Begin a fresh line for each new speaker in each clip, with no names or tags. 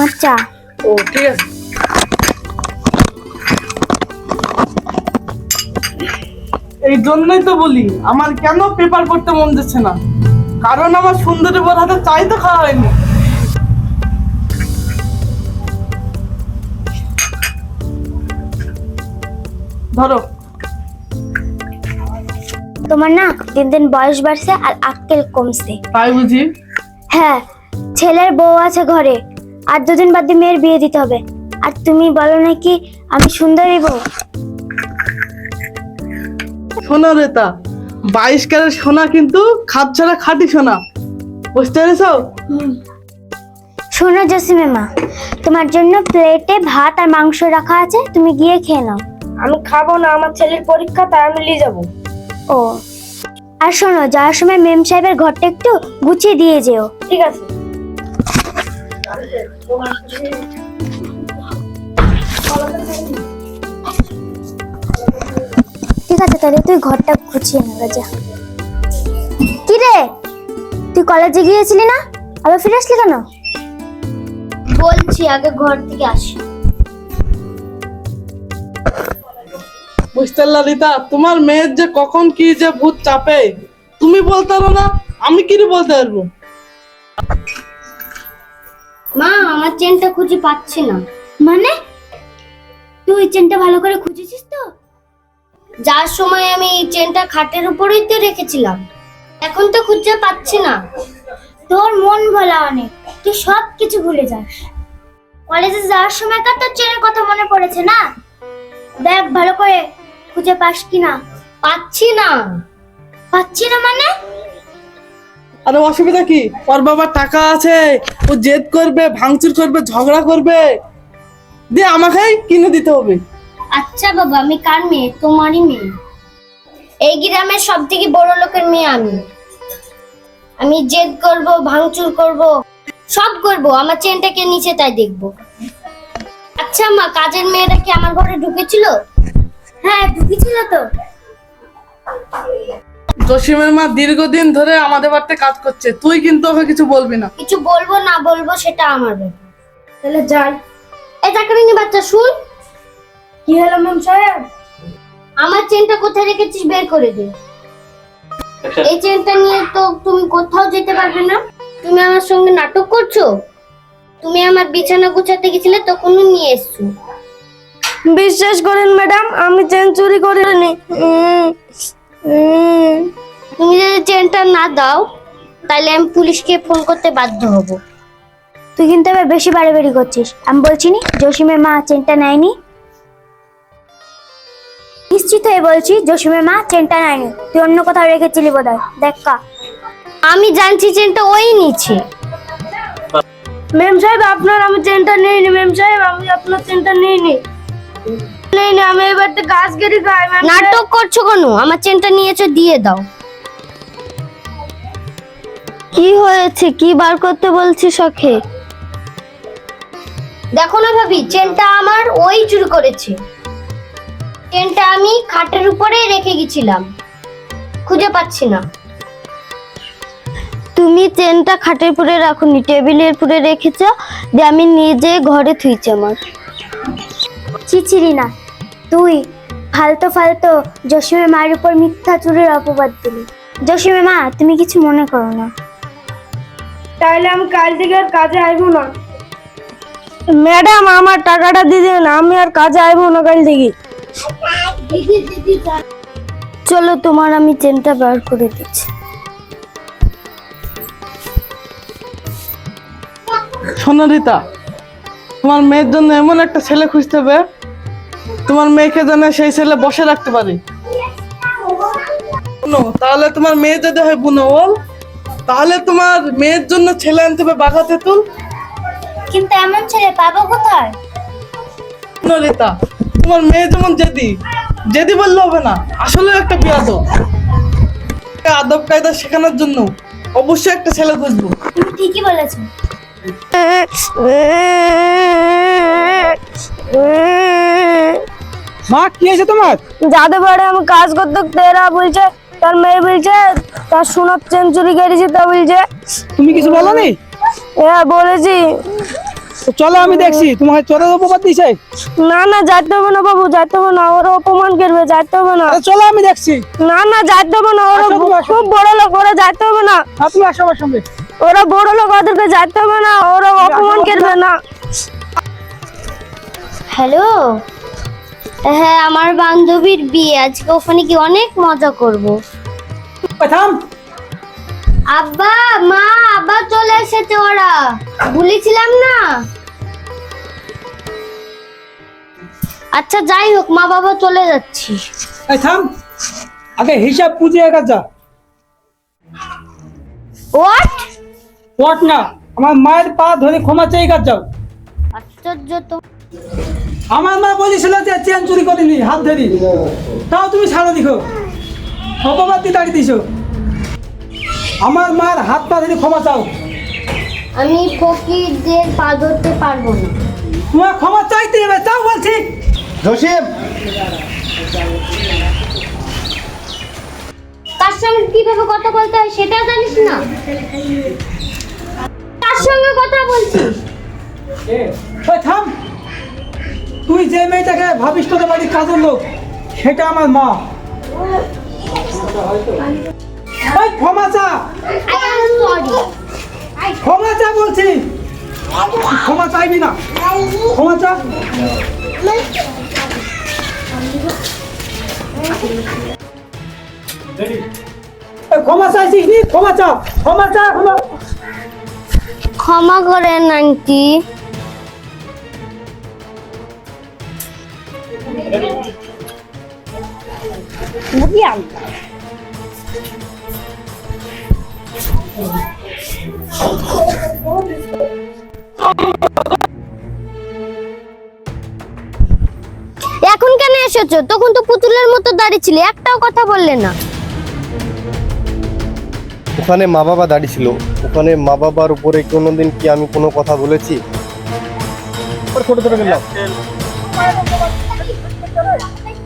তোমার চা।
ও ঠিক আছে। এই জন্যই তো বলি আমার কেন পেপার পড়তে মন যাচ্ছে না? কারণ আমার সুন্দরী বর হাতে চাই তো খাওয়া হয়নি। ধরো।
তোমার না দিন দিন বয়স বাড়ছে আর আক্কেল কমছে।
তাই বুঝি?
হ্যাঁ ছেলের বউ আছে ঘরে। আর দুদিন বাদে মেয়ের বিয়ে দিতে হবে। আর তুমি বলো নাকি আমি সুন্দরী বউ?
সোনা রেতা বাইশ ক্যারেট সোনা কিন্তু খাপ ছাড়া খাঁটি সোনা। বুঝতে পেরেছ?
শোনো জসিমে মা তোমার জন্য প্লেটে ভাত আর মাংস রাখা আছে তুমি গিয়ে খেয়ে নাও।
আমি খাব না আমার ছেলের পরীক্ষা তাই আমি নিয়ে যাব।
ও। আর শোনো যাওয়ার সময় মেম সাহেবের ঘরটা একটু গুছিয়ে দিয়ে যেও।
ঠিক আছে।
ঠিক আছে তাহলে তুই ঘরটা গুছিয়ে নেবে যা কি রে? তুই কলেজে গিয়েছিলি না? আবার ফিরে আসলি কেন? বলছি আগে ঘর থেকে আসি।
বুঝতে পারলা রিতা তোমার মেয়ের যে কখন কি যে ভূত চাপে তুমি বলতে পারো না আমি কি বলতে পারব?
মা আমার চেনটা খুঁজে পাচ্ছি না। মানে? তুই চেনটা ভালো করে খুঁজেছিস তো? যার সময় আমি এই চেনটা খাটের উপরেই তো রেখেছিলাম এখন তো খুঁজে পাচ্ছি না। তোর মন ভোলা অনেক তুই সব কিছু ভুলে যাস। কলেজে যাওয়ার সময় কার তোর চেনের কথা মনে পড়েছে না? দেখ ভালো করে খুঁজে পাস কিনা পাচ্ছি না। পাচ্ছি না মানে?
আরে অসুবিধা কি? ওর বাবার টাকা আছে, ও জেদ করবে, ভাঙচুর করবে, ঝগড়া করবে। দিয়ে আমাকেই কিনে দিতে হবে।
আচ্ছা বাবা, আমি কার মেয়ে? তোমারই মেয়ে। এই গ্রামের সব থেকে বড় লোকের মেয়ে আমি। আমি জেদ করব, ভাঙচুর করব, সব করব। আমার চেনটাকে নিচে তাই দেখব। আচ্ছা মা, কাজের মেয়েটা কি আমার ঘরে ঢুকেছিল? হ্যাঁ ঢুকেছিল তো।
জসিমের মা দীর্ঘদিন ধরে আমাদের বাড়িতে কাজ করছে। তুই কিন্তু ওকে কিছু বলবি না।
কিছু বলব না বলব সেটা আমার ব্যাপার। তাহলে যাই। এই চাকরিনি বাচ্চা শুন।
কি হলো ম্যাম সাহেব?
আমার চেনটা কোথায় রেখেছিস? বের করে দে। এই চেনটা নিয়ে তো তুমি কোথাও যেতে পারবে না। তুমি আমার সঙ্গে নাটক করছ? তুমি আমার বিছানা গুছাতে গেছিলে তখনও নিয়ে এসছো।
বিশ্বাস করেন ম্যাডাম আমি চেন চুরি করিনি।
তুমি না দাও তাহলে আমি পুলিশকে ফোন করতে বাধ্য হব। তুই কিন্তু এবার বেশি বাড়াবাড়ি করছিস। আমি বলছি নি জসিমের মা চেনটা নেয়নি? নিশ্চিত হয়ে বলছি জসিমের মা চেনটা নেয়নি। তুই অন্য কোথাও রেখেছিলি বোধ হয় দেখ কা। আমি জানছি চেনটা ওই নিচ্ছে
ম্যাম সাহেব আপনার আমি চেনটা নিইনি। ম্যাম সাহেব আমি আপনার চেনটা নিইনি। নিইনি আমি এবার তো গাছ গেড়ি খাই।
নাটক করছ কেন? আমার চেনটা নিয়েছো দিয়ে দাও।
কি হয়েছে? কি বার করতে বলছি সখে?
দেখো না ভাবি চেনটা আমার ওই চুরি করেছে। চেনটা আমি খাটের উপরে রেখে গেছিলাম। খুঁজে পাচ্ছি না।
তুমি চেনটা খাটের পুরে রাখুনি টেবিলের উপরে রেখেছ যে আমি নিজে ঘরে থুইছি আমার।
চিচিরি না তুই ফালতো ফালতো জসিমের মায়ের উপর মিথ্যা চুরির অপবাদ দিলি। জসিমের মা তুমি কিছু মনে করো না।
তাহলে আমি কাল থেকে আর কাজে আইবো না। ম্যাডাম আমার টাকাটা দিয়ে দিন আমি আর কাজে আইবো না কাল থেকে। চলো তোমার আমি চেনটা বার করে দিচ্ছি।
শোনো রিতা তোমার মেয়ের জন্য এমন একটা ছেলে খুঁজতে হবে তোমার মেয়েকে যেন সেই ছেলে বসে রাখতে পারি। তাহলে তোমার মেয়ে যদি হয় বুনবল তাহলে তোমার মেয়ের জন্য ছেলে আনতে হবে বাঘা তেঁতুল?
কিন্তু এমন ছেলে পাবো কোথায়?
রিতা তোমার মেয়ে যেমন জেদি জেদি বললে হবে না আসলে একটা বিয়াদ আদব কায়দা শেখানোর জন্য অবশ্যই একটা ছেলে খুঁজবো।
তুমি ঠিকই বলেছ।
মা কি হয়েছে তোমার?
যাতে পারে আমি কাজ করতে তেরা বলছে। তার মেয়ে বলছে তার সোনার চেন চুরি করেছি তা বলছে।
তুমি কিছু বলনি
হ্যাঁ বলেছি।
চলো আমি দেখছি। তোমাকে চোরের অপবাদ দিছে
না না যাইতে হবে না বাবু যাইতে হবে না ওরা অপমান করবে যাইতে হবে না।
চলো আমি দেখছি।
না না যাইতে হবে না ওরা। খুব বড় লোক ওরা যাইতে হবে না।
আর তুমি আসো আমার সঙ্গে
ওরা বড় লোক ওদেরকে যাইতে হবে না ওরা অপমান করবে না।
হ্যালো? হ্যাঁ আমার বান্ধবীর বিয়ে। আজকে ওখানে কি অনেক মজা করব।
থাম।
আব্বা মা আবার চলে এসেছে ওরা। বলেছিলাম না। আচ্ছা যাই হোক মা বাবা চলে যাচ্ছি।
থাম। আগে হিসাব বুঝিয়ে কাজ যা।
হোয়াট
পট না আমার মায়ের পা ধরে ক্ষমা চাই কাজ যাও।
আশ্চর্য তো।
আমার মা বলেছিল যে চেন চুরি করিনি হাত ধরি। তাও তুমি ছাড়ো দিখো। অপবাদ দিয়ে দাঁড়িয়ে দিছো আমার মার হাত পা ধরে ক্ষমা চাও।
আমি ফকিরদের পা ধরতে পারব না।
তোমার ক্ষমা চাইতে হবে চাও বলছি।
জসিম!
তার সঙ্গে কীভাবে কথা বলতে হয় সেটা জানিস না? তার সঙ্গে কথা বলছিস?
ওই থাম। তুই যে মেয়েটাকে ভাবিস তোদের বাড়ির কাজের লোক, সেটা আমার মা। ওই ক্ষমা চা বলছি। ক্ষমা চাইবি না। ক্ষমা চাইছিস ক্ষমা ক্ষমা
করেন, আন্টি। এখন কেন এসেছ? তখন তো পুতুলের মতো দাঁড়িয়ে ছিলে একটাও কথা বললে না।
ওখানে মা বাবা দাঁড়িয়ে ছিল। ওখানে মা বাবার উপরে কোনোদিন কি আমি কোনো কথা বলেছি? ওর ফটো ধরে গেলাম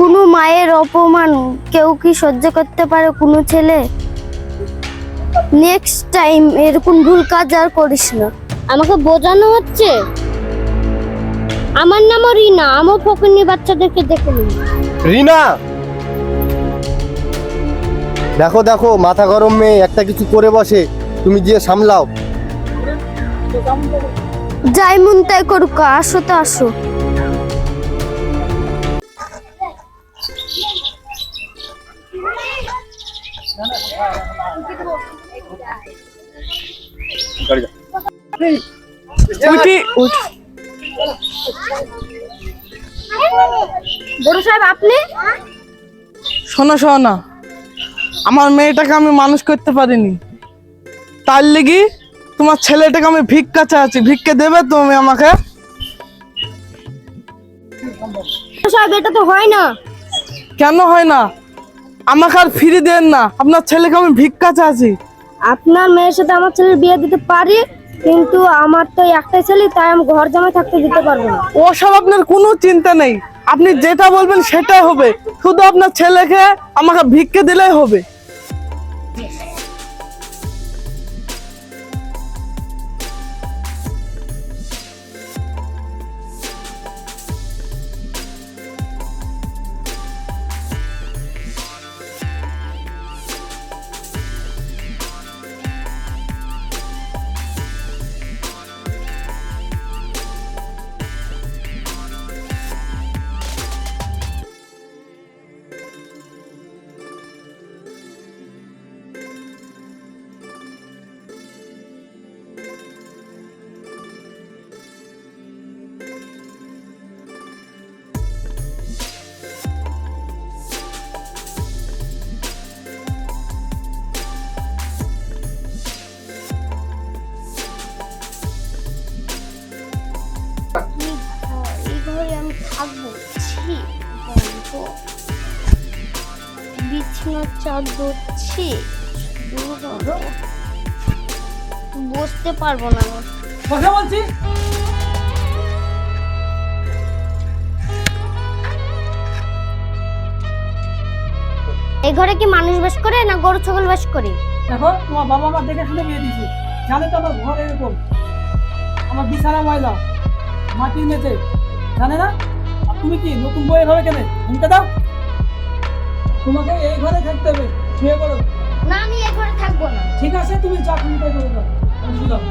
কোনো মায়ের অপমান কেউ কি সহ্য করতে পারে কোনো ছেলে? নেক্সট টাইম এরকম ভুল কাজ আর করিস না। আমাকে বোঝানো হচ্ছে? আমার নামও রিনা আমার ফকিনি বাচ্চাদেরকে দেখে নিন।
রিনা! দেখো দেখো মাথা গরম মেয়ে একটা কিছু করে বসে তুমি গিয়ে সামলাও।
যাই মন তাই করুক আসো তো আসো।
উঠি।
বড় সাহেব আপনি?
শোনো শোনো। আমার মেয়েটাকে আমি মানুষ করতে পারিনি। তার লেগে তোমার ছেলেটাকে আমি ভিক্ষা চাচ্ছি। ভিক্ষা দেবে তুমি আমাকে?
সাহেব এটা তো হয় না।
কেন হয় না? আমাকে আর ফিরে দেন না। আপনার ছেলেকে আমি ভিক্ষা চাচ্ছি।
আপনার মেয়ের সাথে আমার ছেলের বিয়ে দিতে পারি, কিন্তু আমার তো একটাই ছেলে, তাই আমি ঘর জামাই থাকতে দিতে পারব না।
ওসব আপনার কোনো চিন্তা নেই। আপনি যেটা বলবেন সেটাই হবে। শুধু আপনার ছেলেকে আমাকে ভিক্ষে দিলেই হবে।
বসতে পারব না
কথা
এই ঘরে কি মানুষ বাস করে না গরু ছাগল বাস করে?
দেখো, তোমার বাবা মা দেখে শুনে বিয়ে দিয়েছে। জানে তো আমার ঘর এরকম। আমার বিছানা ময়লা,
মাটির মেঝে। জানে না? তুমি কি নতুন বইয়ের হবে কেন? ঘুমতে দাও। তোমাকে এই ঘরে থাকতে হবে। শুয়ে পড়ো।
না আমি এ ঘরে থাকব না।
ঠিক আছে তুমি যা তাই করে দাও। আমি শুলাম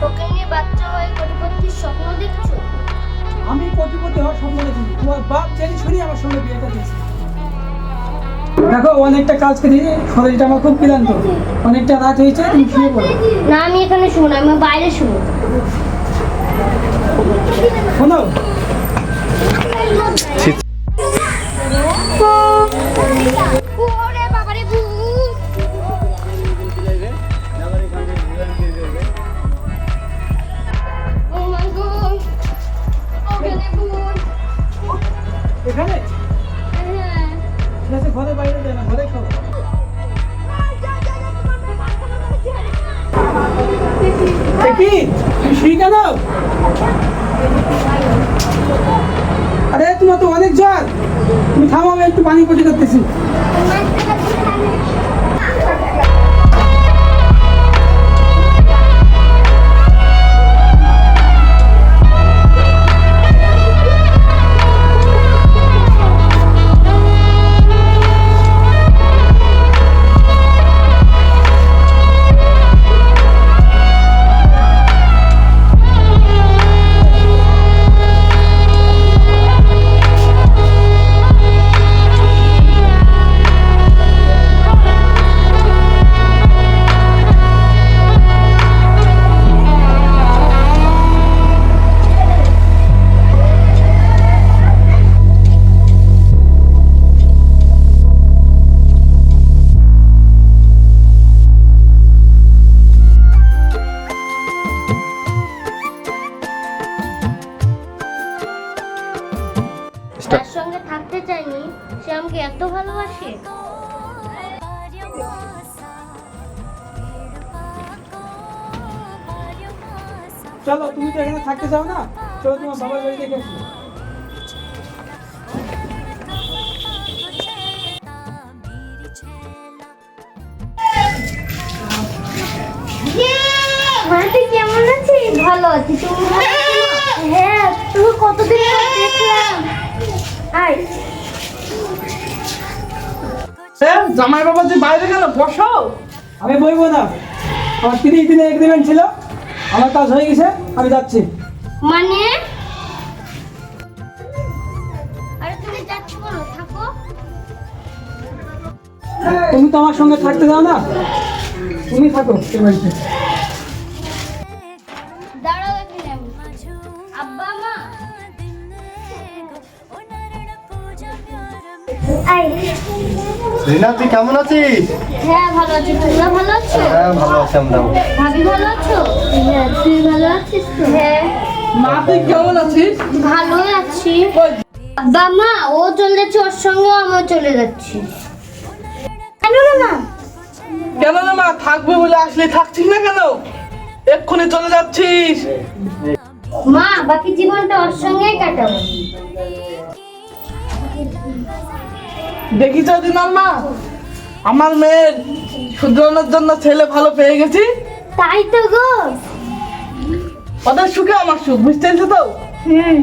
তোকে নিয়ে বাচ্চা হয়ে কোটিপতির স্বপ্ন দেখছ?
আমি কোটিপতি হওয়ার স্বপ্ন দেখি তোমার বাপ চেরি ছুরি আমার সঙ্গে বিয়েটা দিয়েছে। দেখো অনেকটা কাজ করি শরীরটা আমার খুব ক্লান্ত। অনেকটা রাত হয়েছে তুমি শুয়ে পড়ো।
না আমি এখানে শুনো আমি বাইরে
শুনো। শোনো
যার সঙ্গে থাকতে চাইনি সে আমাকে এত ভালোবাসে।
চলো তুমি তো এখানে থাকতে চাও না? চলো তোমার বাবার বাড়ি দেখে আসি।
কেমন আছিস? ভালো আছি তুমি হ্যাঁ তুই কতদিন দেখলাম। আয়।
জামাই বাবা যে বাইরে গেল বসো।
আমি না। আমার তিরিশ দিনের এগ্রিমেন্ট ছিল। আমার কাজ হয়ে গেছে আমি যাচ্ছি।
মানে? তুমি
তো আমার সঙ্গে থাকতে চাও না। তুমি থাকো
রিনা তুই কেমন আছিস?
হ্যাঁ ভালো আছি। তোমরা ভালো আছো?
হ্যাঁ ভালো আছি আমরা
ভাবি ভালো আছো? হ্যাঁ তুই ভালো আছিস তো? হ্যাঁ।
মা তুই কেমন আছিস?
ভালোই আছি। আব্বা মা ও চলে যাচ্ছে ওর সঙ্গে আমিও চলে যাচ্ছি। কেন রে মা?
কেন রে মা থাকবে বলে আসলে থাকছিস না কেন? এক্ষুনি চলে যাচ্ছিস।
মা বাকি জীবনটা ওর সঙ্গেই কাটাবো।
দেখিস দিনার মা। আমার মেয়ের শুধরানোর জন্য ছেলে ভালো পেয়ে গেছি।
তাই তো গো।
ওদের সুখে আমার সুখ বুঝতে তো?
হুম।